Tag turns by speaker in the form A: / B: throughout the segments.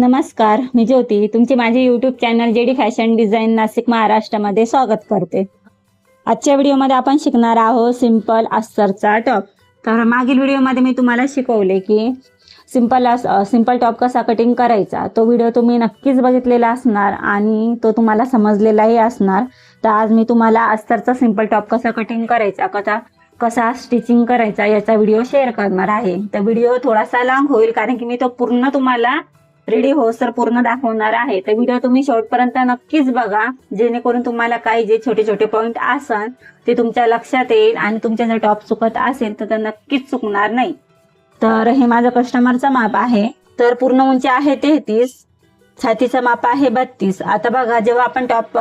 A: नमस्कार मी ज्योती. तुमचे माझे YouTube channel JD fashion design Nashik महाराष्ट्रामध्ये स्वागत करते. आजच्या व्हिडिओमध्ये आपण शिकणार आहोत सिंपल अस्तरचा टॉप तर मागील व्हिडिओमध्ये मी तुम्हाला शिकवले की सिंपल अस सिंपल टॉप कसा कटिंग करायचा तो व्हिडिओ तुम्ही नक्कीच बघितलेला असणार आणि तो तुम्हाला समजलेलाही असणार. तर आज मी तुम्हाला अस्तरचा सिंपल टॉप कसा कटिंग करायचा कसा कसा स्टिचिंग करायचा याचा व्हिडिओ शेअर करणार आहे. तर व्हिडिओ थोडासा लांब होईल कारण की मी तो पूर्ण तुम्हाला रेडी हो पूर्ण दाखवणार आहे. तर व्हिडिओ तुम्ही शेवटपर्यंत नक्कीच बघा. जेणेकरून तुम्हाला काही जे छोटे छोटे पॉईंट असाल ते तुमच्या लक्षात येईल आणि तुमच्या जर टॉप चुकत असेल तर नक्कीच चुकणार नाही. तर हे माझं कस्टमरचं माप आहे. तर पूर्ण उंची आहे तेहतीस छातीचं माप आहे बत्तीस. आता बघा जेव्हा आपण टॉप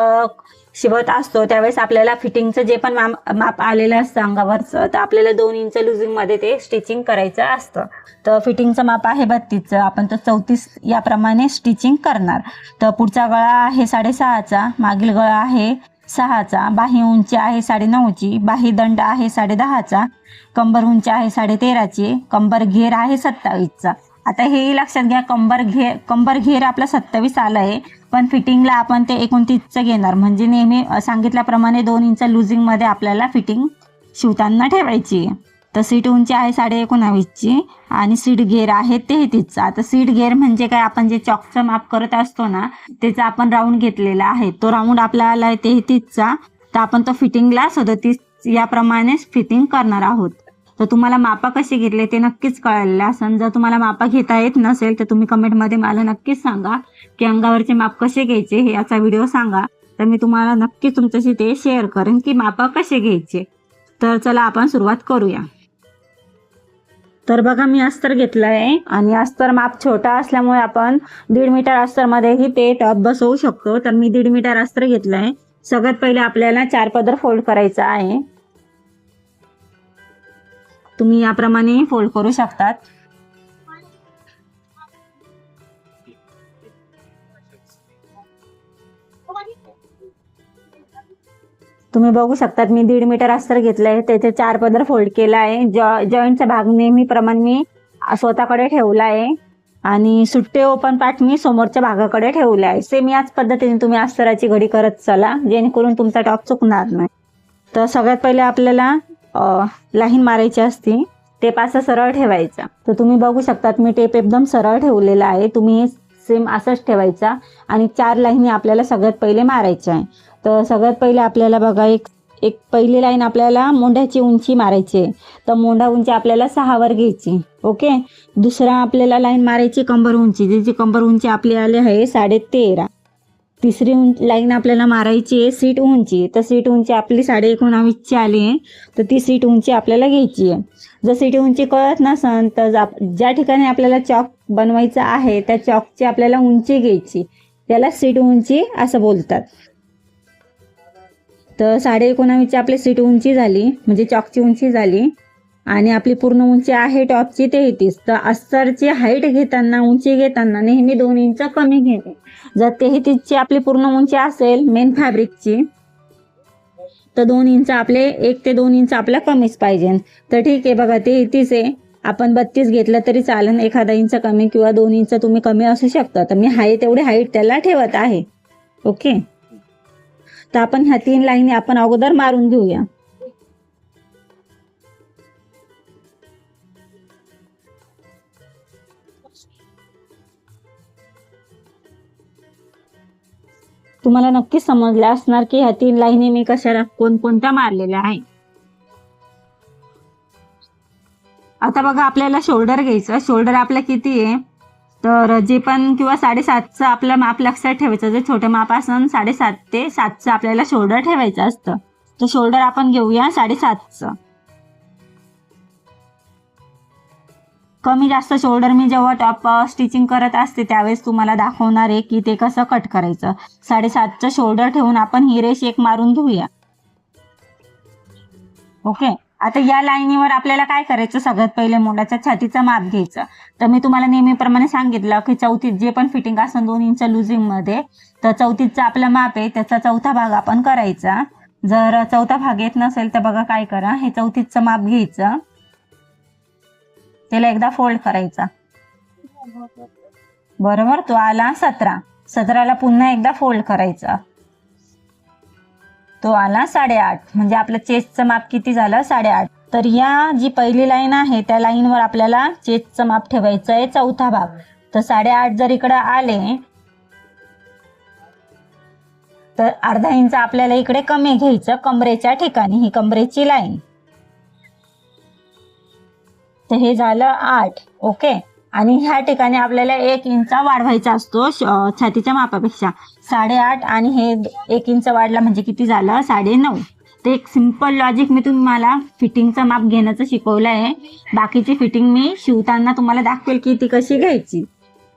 A: शिवत असतो त्यावेळेस आपल्याला फिटिंगचं जे पण माप माप आलेलं असतं अंगावरचं तर आपल्याला दोन इंच लुझिंगमध्ये ते स्टिचिंग करायचं असतं. तर फिटिंगचं माप आहे बत्तीसचं आपण तर चौतीस याप्रमाणे स्टिचिंग करणार. तर पुढचा गळा आहे साडेसहाचा मागील गळा आहे सहाचा बाही उंची आहे साडे नऊची बाही दंड आहे साडेदहाचा कंबर उंची आहे साडे तेराची कंबर घेर आहे सत्तावीसचा. आता हेही लक्षात घ्या कंबर घेर कंबर घेर आपला सत्तावीस आलं आहे पण फिटिंगला आपण ते एकोणतीसचं घेणार. म्हणजे नेहमी सांगितल्याप्रमाणे दोन इंच लुझिंगमध्ये आपल्याला फिटिंग शिवताना ठेवायची. तर सीट उंची आहे साडे एकोणावीसची आणि सीट घेर आहे तेहतीसचा. आता सीट घेर म्हणजे काय? आपण जे चॉकचं माप करत असतो ना त्याचा आपण राऊंड घेतलेला आहे. तो राऊंड आपला आला आहे तेहतीसचा. तर आपण तो फिटिंगला सदतीस याप्रमाणेच फिटिंग करणार आहोत. तर तुम्हाला मापा कसे घेतले ते नक्कीच कळालेलं असं जर तुम्हाला मापा घेता येत नसेल तर तुम्ही कमेंटमध्ये मला नक्कीच सांगा की अंगावरचे माप कसे घ्यायचे हे याचा व्हिडिओ सांगा. तर मी तुम्हाला नक्की तुमच्याशी ते शेअर करेन की मापा कसे घ्यायचे. तर चला आपण सुरुवात करूया. तर बघा मी अस्तर घेतलं आहे आणि अस्तर माप छोटा असल्यामुळे आपण दीड मीटर अस्तरमध्येही ते टॉप बसवू शकतो. तर मी दीड मीटर अस्तर घेतलं आहे सगळ्यात पहिले आपल्याला चार पदर फोल्ड करायचा आहे. तुम्ही याप्रमाणे फोल्ड करू शकतात. तुम्ही बघू शकतात मी दीड मीटर अस्तर घेतलंय. त्याचे चार पदर फोल्ड केला आहे जॉ जॉईंटचा भाग नेहमीप्रमाणे मी स्वतःकडे ठेवला आहे आणि सुट्टे ओपन पार्ट मी समोरच्या भागाकडे ठेवले आहे सेम याच पद्धतीने तुम्ही अस्तराची घडी करत चला. जेणेकरून तुमचा टॉप चुकणार नाही. तर सगळ्यात पहिले आपल्याला लाईन मारायची असते टेप असा सरळ ठेवायचा. तर तुम्ही बघू शकतात मी टेप एकदम सरळ ठेवलेला आहे. तुम्ही सेम असंच ठेवायचा आणि चार लाईनी आपल्याला सगळ्यात पहिले मारायच्या आहे. तर सगळ्यात पहिले आपल्याला बघा एक एक पहिली लाईन आपल्याला मोंढ्याची उंची मारायची आहे. तर मोंढा उंची आपल्याला सहावर घ्यायची. ओके? दुसरा आपल्याला लाईन मारायची कंबर उंची. ज्याची कंबर उंची आपली आली आहे साडे तेरा. तिसरी उंच लाईन आपल्याला मारायची आहे सीट उंची. तर सीट उंची आपली साडे एकोणावीसची आली आहे. तर ती सीट उंची आपल्याला घ्यायची आहे. जर सीट उंची कळत नसन तर ज्या ठिकाणी आपल्याला चॉक बनवायचं आहे त्या चॉकची आपल्याला उंची घ्यायची. त्याला सीट उंची असं बोलतात. तर साडे एकोणावीसची आपली सीट उंची झाली म्हणजे चॉकची उंची झाली. आणि आपली पूर्ण उंची आहे टॉपची तेहतीस तर अस्तरची हाईट घेताना उंची घेताना नेहमी दोन इंच कमी घेणे. जर तेहतीसची आपली पूर्ण उंची असेल मेन फॅब्रिकची तर दोन इंच आपले एक ते दोन इंच आपला कमीच पाहिजे. तर ठीक आहे बघा तेहतीस आहे. आपण बत्तीस घेतलं तरी चालेल. एखादा इंच कमी किंवा दोन इंच तुम्ही कमी असू शकता. तर मी हाय तेवढी हाईट त्याला ठेवत आहे. ओके? तर आपण ह्या तीन लाईनी आपण अगोदर मारून घेऊया. तुम्हाला नक्कीच समजलं असणार की ह्या तीन लाईनी मी कशाला कोणकोणत्या मारलेल्या आहे आता बघा आपल्याला शोल्डर घ्यायचं शोल्डर आपलं किती आहे? तर जे पण किंवा साडेसातचं आपलं माप लक्षात ठेवायचं. जे छोटं माप असन साडेसात ते सातचं आपल्याला शोल्डर ठेवायचं असतं. तर शोल्डर आपण घेऊया साडेसातचं. कमी जास्त शोल्डर मी जेव्हा टॉप स्टिचिंग करत असते त्यावेळेस तुम्हाला दाखवणार आहे की ते कसं कट करायचं. साडेसातचं शोल्डर ठेवून आपण ही रेष एक मारून घेऊया. ओके आता या लाईनीवर आपल्याला काय करायचं? सगळ्यात पहिले मुलाच्या छातीचा माप घ्यायचं. तर मी तुम्हाला नेहमीप्रमाणे सांगितलं की चौथीत जे पण फिटिंग असेल दोन इंच लुझिंगमध्ये तर चौथीतचा आपला माप आहे त्याचा चौथा भाग आपण करायचा. जर चौथा भाग येत नसेल तर बघा काय करा. हे चौथीचं माप घ्यायचं. त्याला एकदा फोल्ड करायचा. बरोबर? तो आला सतरा. सतराला पुन्हा एकदा फोल्ड करायचा. तो आला साडेआठ. म्हणजे आपलं चेस्टचं माप किती झालं? साडेआठ. तर या जी पहिली लाईन आहे त्या लाईनवर आपल्याला चेस्टचं माप ठेवायचं आहे चौथा भाग. तर साडेआठ जर इकडं आले तर अर्धा इंच आपल्याला इकडे कमी घ्यायचं कमरेच्या ठिकाणी. ही कमरेची लाईन. तर हे झालं आठ ओके? आणि ह्या ठिकाणी आपल्याला एक इंच वाढवायचा असतो श- छातीच्या मापापेक्षा. साडेआठ आणि हे एक इंच वाढला म्हणजे किती झालं? साडे नऊ ते एक सिंपल लॉजिक मी तुम्हाला फिटिंगचं माप घेण्याचं शिकवलं आहे. बाकीची फिटिंग मी शिवताना तुम्हाला दाखवेल की ती कशी घ्यायची.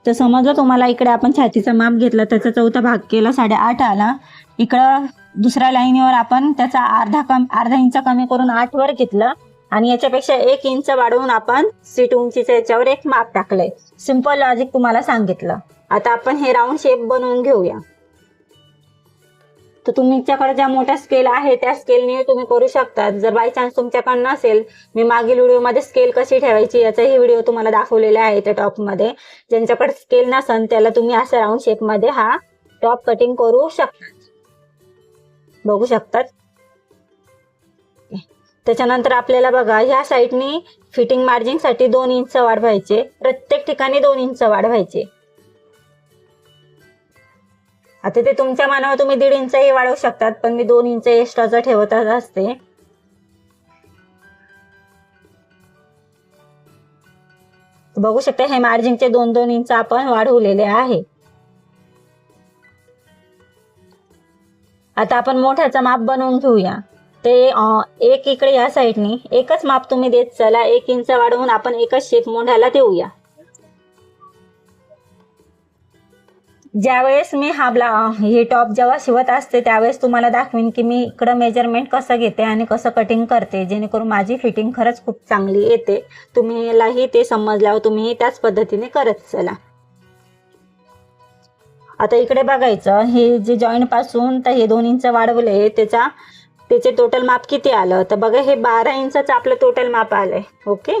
A: तर समजलं तुम्हाला इकडे आपण छातीचा माप घेतला त्याचा चौथा भाग केला साडेआठ आला. इकडं दुसऱ्या लाईनीवर आपण त्याचा अर्धा कम अर्धा इंच कमी करून आठवर घेतलं. आणि याच्यापेक्षा एक इंच वाढवून आपण सीट उंचीच्या याच्यावर एक माप टाकलंय. सिंपल लॉजिक तुम्हाला सांगितलं. आता आपण हे राऊंड शेप बनवून घेऊया. तर तुमच्याकडे ज्या मोठ्या स्केल आहे त्या स्केलने तुम्ही करू शकता. जर बाय चान्स तुमच्याकडे नसेल मी मागील व्हिडिओमध्ये स्केल कशी ठेवायची याचाही व्हिडिओ तुम्हाला दाखवलेला आहे त्या टॉपमध्ये ज्यांच्याकडे स्केल नसन त्याला तुम्ही असं राऊंड शेपमध्ये हा टॉप कटिंग करू शकता. बघू शकतात? त्याच्यानंतर आपल्याला बघा ह्या साईडनी फिटिंग मार्जिनसाठी दोन इंच वाढवायचे प्रत्येक ठिकाणी दोन इंच वाढवायचे आता ते तुमच्या मनावर तुम्ही दीड इंचही वाढवू शकतात पण मी दोन इंच एक्स्ट्राचा ठेवत असते. बघू शकता हे मार्जिनचे दोन दोन इंच आपण वाढवलेले आहे. आता आपण मोठ्याचा माप बनवून घेऊया. ते एक इकडे या साईडनी. एकच माप तुम्ही देत चला एक इंच वाढवून आपण एकच शेप मोंढ्याला देऊया. ज्यावेळेस मी हा ब्ला हे टॉप जेव्हा शिवत असते त्यावेळेस तुम्हाला दाखवीन की मी इकडं मेजरमेंट कसं घेते आणि कसं कटिंग करते जेणेकरून माझी फिटिंग खरंच खूप चांगली येते. तुम्हीलाही ते समजल्यावर तुम्ही त्याच पद्धतीने करत चला. आता इकडे बघायचं हे जे जॉईंटपासून तर हे दोन इंच वाढवले त्याचा त्याचे टोटल माप किती आलं? तर बघा हे बारा इंचाचं आपलं टोटल माप आलंय ओके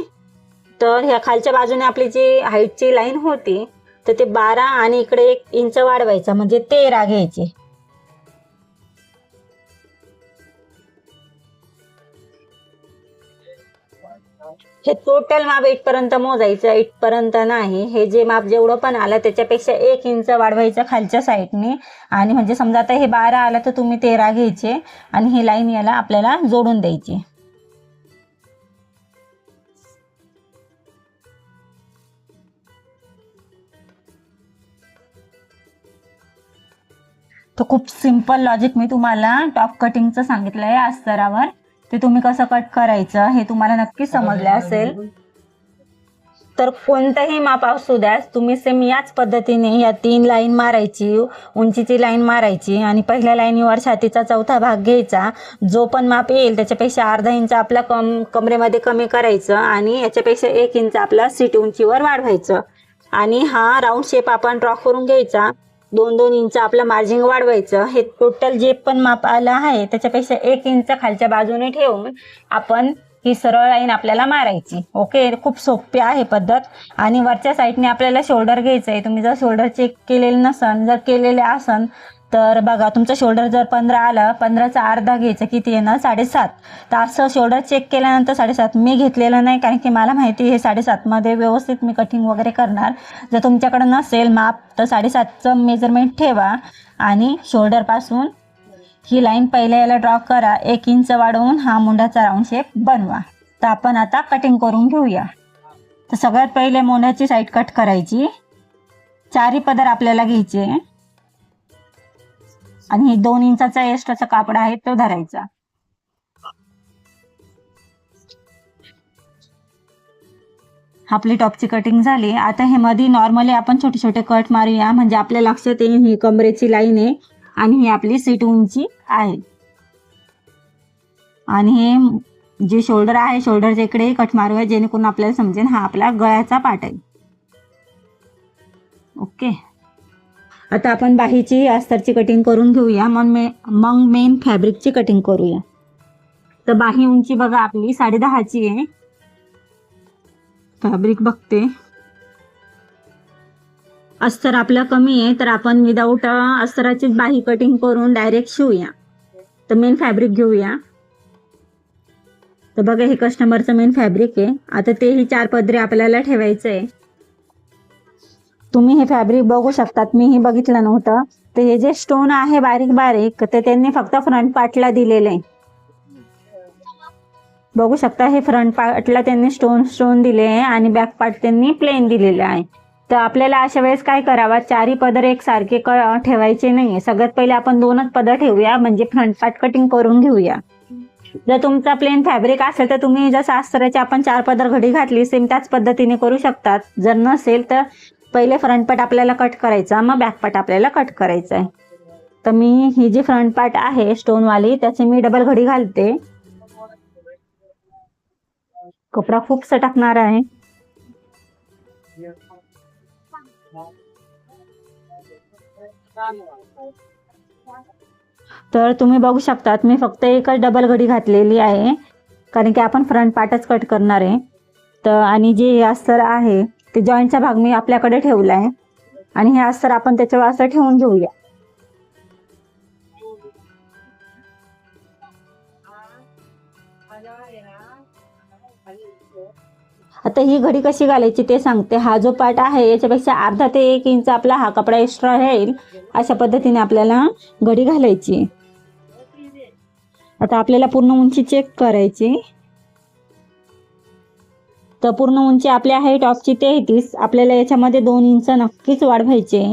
A: तर ह्या खालच्या बाजूने आपली जी हाईटची लाईन होती तर ते बारा आणि इकडे एक इंच वाढवायचं म्हणजे तेरा घ्यायची. हे टोटल माप इथपर्यंत मोजायचं इथपर्यंत नाही. हे जे माप जेवढं पण आलं त्याच्यापेक्षा एक इंच वाढवायचं खालच्या साईडने आणि म्हणजे समजा आता हे बारा आलं तर तुम्ही तेरा घ्यायचे. आणि ही लाईन याला आपल्याला जोडून द्यायची. तर खूप सिंपल लॉजिक मी तुम्हाला टॉप कटिंगचं सांगितलं आहे अस्तरावर ते तुम्ही कसं कट करायचं हे तुम्हाला नक्की समजलं असेल. तर कोणतंही माप असू द्या तुम्ही सेम याच पद्धतीने या तीन लाईन मारायची उंचीची लाईन मारायची आणि पहिल्या लाईनीवर छातीचा चौथा भाग घ्यायचा. जो पण माप येईल त्याच्यापेक्षा अर्धा इंच आपला कम कमरेमध्ये कमी करायचं आणि याच्यापेक्षा एक इंच आपला सीट उंचीवर वाढवायचं. आणि हा राऊंड शेप आपण ड्रॉ करून घ्यायचा. दोन दोन इंच आपलं मार्जिन वाढवायचं. हे टोटल जे पण माप आलं आहे त्याच्यापेक्षा एक इंच खालच्या बाजूने ठेवून आपण ही सरळ लाईन आपल्याला मारायची. ओके खूप सोपी आहे पद्धत. आणि वरच्या साईडने आपल्याला शोल्डर घ्यायचं आहे तुम्ही जर शोल्डर चेक केलेलं नसन जर केलेले असन तर बघा तुमचं शोल्डर जर पंधरा आलं पंधराचा अर्धा घ्यायचं किती येणार साडेसात. तर असं शोल्डर चेक केल्यानंतर साडेसात मी घेतलेलं नाही कारण की मला माहिती हे साडेसातमध्ये व्यवस्थित मी कटिंग वगैरे करणार. जर तुमच्याकडं नसेल माप तर साडेसातचं मेजरमेंट ठेवा आणि शोल्डरपासून ही लाईन पहिल्या याला ड्रॉ करा. एक इंच वाढवून हा मुंडाचा राऊंड शेप बनवा. तर आपण आता कटिंग करून घेऊया. तर सगळ्यात पहिले मोंढ्याची साईड कट करायची. चारी पदर आपल्याला घ्यायचे. आणि हे दोन इंचाचा एक्स्ट्राचा कापड आहे तो धरायचा. आपली टॉपची कटिंग झाली. आता हे मध्ये नॉर्मली आपण छोटे छोटे कट मारूया. म्हणजे आपल्या लक्षात येईल ही कमरेची लाईन आहे आणि ही आपली सीट उंची आहे. आणि हे जे शोल्डर आहे शोल्डरच्या इकडे कट मारूया. जेणेकरून आपल्याला समजेल हा आपला गळ्याचा पाट आहे. ओके आता आपण बाहीची अस्तरची कटिंग करून घेऊया. मग मे मग मेन फॅब्रिकची कटिंग करूया. तर बाही उंची बघा आपली साडे दहाची आहे. फॅब्रिक बघते. अस्तर आपलं कमी आहे तर आपण विदाऊट अस्तराचीच बाही कटिंग करून डायरेक्ट शिवूया. तर मेन फॅब्रिक घेऊया. तर बघा हे कस्टमरचं मेन फॅब्रिक आहे. आता तेही चार पदरे आपल्याला ठेवायचं आहे तुम्ही हे फॅब्रिक बघू शकतात. मी हे बघितलं नव्हतं. तर हे जे स्टोन आहे बारीक बारीक ते त्यांनी फक्त फ्रंट पार्टला दिलेले आहे. बघू शकता हे फ्रंट पार्टला त्यांनी स्टोन स्टोन दिले आहे आणि बॅक पार्ट त्यांनी प्लेन दिलेले आहे. तर आपल्याला अशा वेळेस काय करावा? चारही पदर एकसारखे सारखे ठेवायचे नाही सगळ्यात पहिले आपण दोनच पदर ठेवूया म्हणजे फ्रंट पार्ट कटिंग करून घेऊया. जर तुमचा प्लेन फॅब्रिक असेल तर तुम्ही जसं अस्त्राचे आपण चार पदर घडी घातली सेम त्याच पद्धतीने करू शकतात. जर नसेल तर पहिले फ्रंट पार्ट आपल्याला कट करायचा मग बॅक पार्ट आपल्याला कट करायचा आहे तर मी ही जी फ्रंट पार्ट आहे स्टोनवाली त्याची मी डबल घडी घालते. कपडा खूप सटकणार आहे. तर तुम्ही बघू शकतात मी फक्त एकच डबल घडी घातलेली आहे. कारण की आपण फ्रंट पार्टच कट करणार आहे. तर आणि जे अस्तर आहे ते जॉईंटचा भाग मी आपल्याकडे ठेवला आहे. आणि हे अस्तर आपण त्याच्यावर असं ठेवून घेऊया. आता ही घडी कशी घालायची ते सांगते. हा जो पार्ट आहे याच्यापेक्षा अर्धा ते एक इंच आपला हा कपडा एक्स्ट्रा राहील. अशा पद्धतीने आपल्याला घडी घालायची. आता आपल्याला पूर्ण उंची चेक करायची. तर पूर्ण उंची आपली आहे टॉपची तेहतीस. आपल्याला याच्यामध्ये दोन इंच नक्कीच वाढवायचे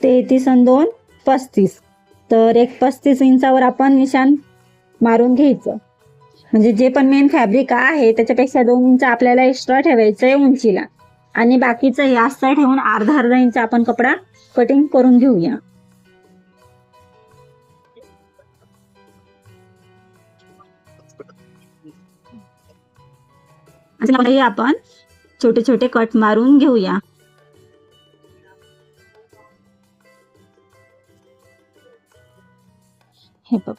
A: तेहतीस आणि दोन पस्तीस. तर एक पस्तीस इंचावर आपण निशान मारून घ्यायचं. म्हणजे जे पण मेन फॅब्रिक आहे त्याच्यापेक्षा दोन इंच आपल्याला एक्स्ट्रा ठेवायचं आहे उंचीला. आणि बाकीचं हे ठेवून अर्धा अर्धा इंच आपण कपडा कटिंग करून घेऊया. हे आपण छोटे छोटे कट मारून घेऊया. हे बघ.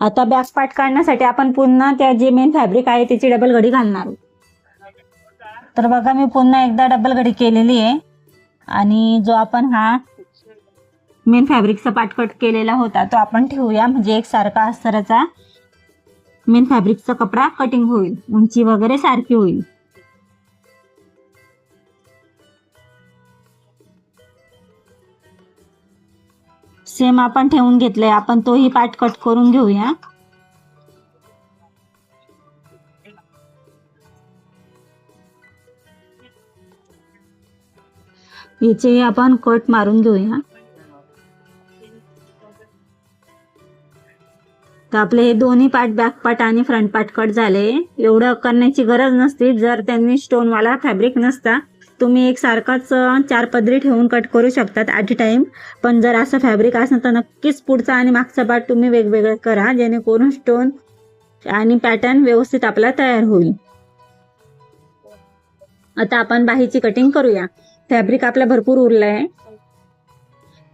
A: आता बॅक पार्ट काढण्यासाठी आपण पुन्हा त्या जे मेन फॅब्रिक आहे त्याची डबल घडी घालणार तर बघा मी पुन्हा एकदा डबल घडी केलेली आहे. आणि जो आपण हा मेन फॅब्रिकचा पार्ट कट केलेला होता तो आपण ठेवूया. म्हणजे एक सारखा अस्तराचा मेन फॅब्रिकचा कपडा कटिंग होईल. उंची वगैरे सारखी होईल. सेम आपण ठेवून घेतलंय. आपण तोही पार्ट कट करून घेऊया. याचे आपण कट मारून घेऊया. तर आपले हे दोन्ही पार्ट बॅक पार्ट आणि फ्रंट पार्ट कट झाले. एवढं करण्याची गरज नसते. जर त्यांनी स्टोनवाला फॅब्रिक नसता तुम्ही एक सारखाच चार पदरी ठेवून कट करू शकतात ॲट अ टाईम पण जर असं फॅब्रिक असणं तर नक्कीच पुढचा आणि मागचा पार्ट तुम्ही वेगवेगळं करा जेणेकरून स्टोन आणि पॅटर्न व्यवस्थित आपला तयार होईल. आता आपण बाहीची कटिंग करूया. फॅब्रिक आपला भरपूर उरलं आहे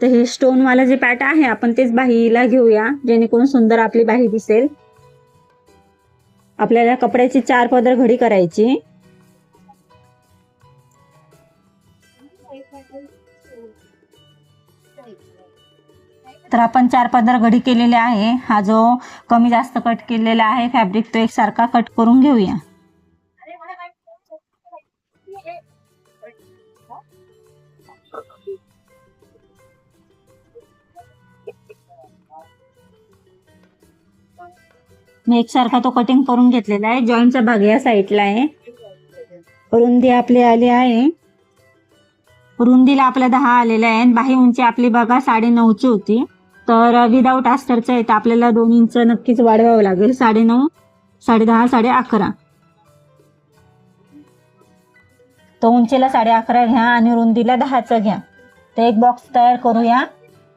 A: तर हे स्टोनवाला जे पॅट आहे आपण तेच बाहीला घेऊया जेणेकरून सुंदर आपली बाही दिसेल. आपल्याला कपड्याची चार पदर घडी करायची. तर आपण चार पदर घडी केलेले आहे. हा जो कमी जास्त कट केलेला आहे फॅब्रिक तो एकसारखा कट करून घेऊया. मी एकसारखा तो कटिंग करून घेतलेला आहे. जॉईंटचा भाग या साईडला आहे. रुंदी आपली आली आहे. रुंदीला आपल्या दहा आलेल्या आहे आणि बाही उंची आपली बघा साडे नऊची होती. तर विदाऊट आस्टरचं आहे तर आपल्याला दोन इंच नक्कीच वाढवावं लागेल. साडे नऊ साडे दहा साडे अकरा तर उंचीला साडे अकरा घ्या आणि रुंदीला दहाचं घ्या. तर एक बॉक्स तयार करूया.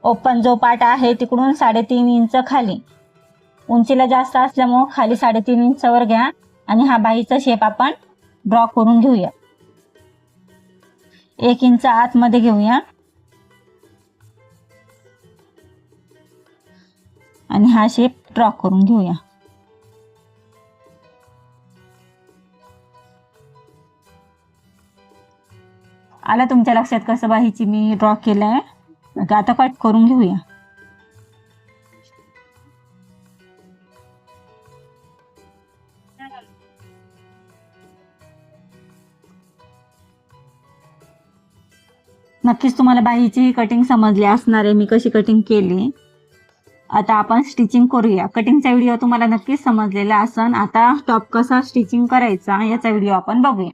A: ओपन जो पार्ट आहे तिकडून साडेतीन इंच खाली. उंचीला जास्त असल्यामुळं खाली साडेतीन इंचावर घ्या आणि हा बाईचा शेप आपण ड्रॉ करून घेऊया. एक इंच आतमध्ये घेऊया. आणि हा शेप ड्रॉ करून घेऊया. आला तुमच्या लक्षात कसं बाहीची मी ड्रॉ केलं आहे आता कट करून घेऊया. नक्कीच तुम्हाला बाहीची कटिंग समजली असणार आहे. मी कशी कटिंग केली? आता आपण स्टिचिंग करूया. कटिंगचा व्हिडिओ तुम्हाला नक्कीच समजलेला असन. आता टॉप कसा स्टिचिंग करायचा याचा व्हिडिओ आपण बघूया.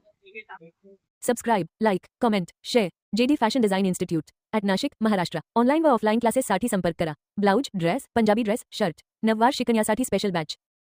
B: Subscribe like comment share JD fashion design institute at Nashik Maharashtra online व ऑफलाईन क्लासेससाठी संपर्क करा. Blouse dress Punjabi dress shirt नववार शिकण्यासाठी स्पेशल बॅच